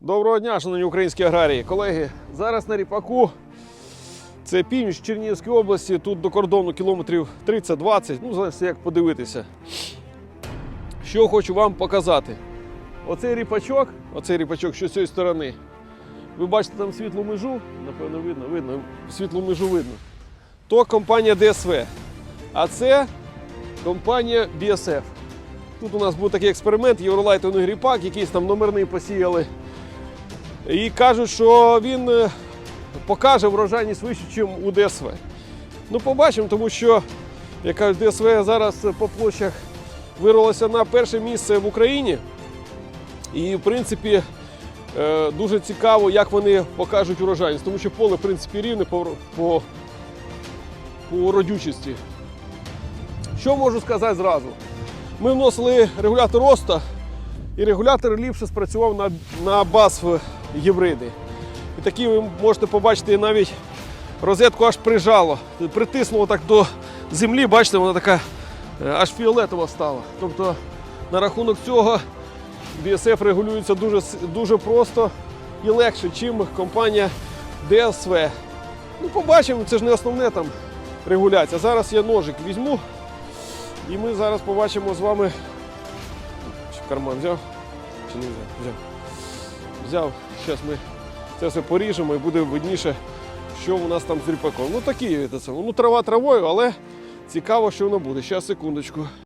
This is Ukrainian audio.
Доброго дня, шановні українські аграрії. Колеги, зараз на ріпаку. Це північ Чернігівської області, тут до кордону кілометрів 30-20, ну, залежно як подивитися. Що хочу вам показати. Оцей ріпачок, оцей ріпачок, що з цієї сторони. Ви бачите там світлу межу, напевно, видно, видно, світлу межу видно. То компанія ДСВ. А це компанія BSF. Тут у нас був такий експеримент, євролайтовий ріпак, якийсь там номерний посіяли. І кажуть, що він е, покаже врожайність вище, ніж у ДСВ. Ну, побачимо, тому що, як кажуть, ДСВ зараз по площах вирвалося на перше місце в Україні. І, в принципі, е, дуже цікаво, як вони покажуть урожайність, тому що поле, в принципі, рівне по, по, по родючості. Що можу сказати зразу? Ми вносили регулятор росту, і регулятор ліпше спрацював на, на BASF гібриди. І такі ви можете побачити навіть розетку аж прижало, притиснуло так до землі, бачите, вона така е, аж фіолетова стала. Тобто на рахунок цього BSF регулюється дуже, дуже просто і легше, чим компанія DSV. Ну, побачимо, це ж не основне там регуляція. Зараз я ножик візьму. І ми зараз побачимо з вами. Карман взяв? Чи не взяв? Взяв. Взяв. Зараз ми це все поріжемо і буде видніше, що у нас там з ріпаком. Ну такі, це, ну трава травою, але цікаво, що воно буде. Зараз секундочку.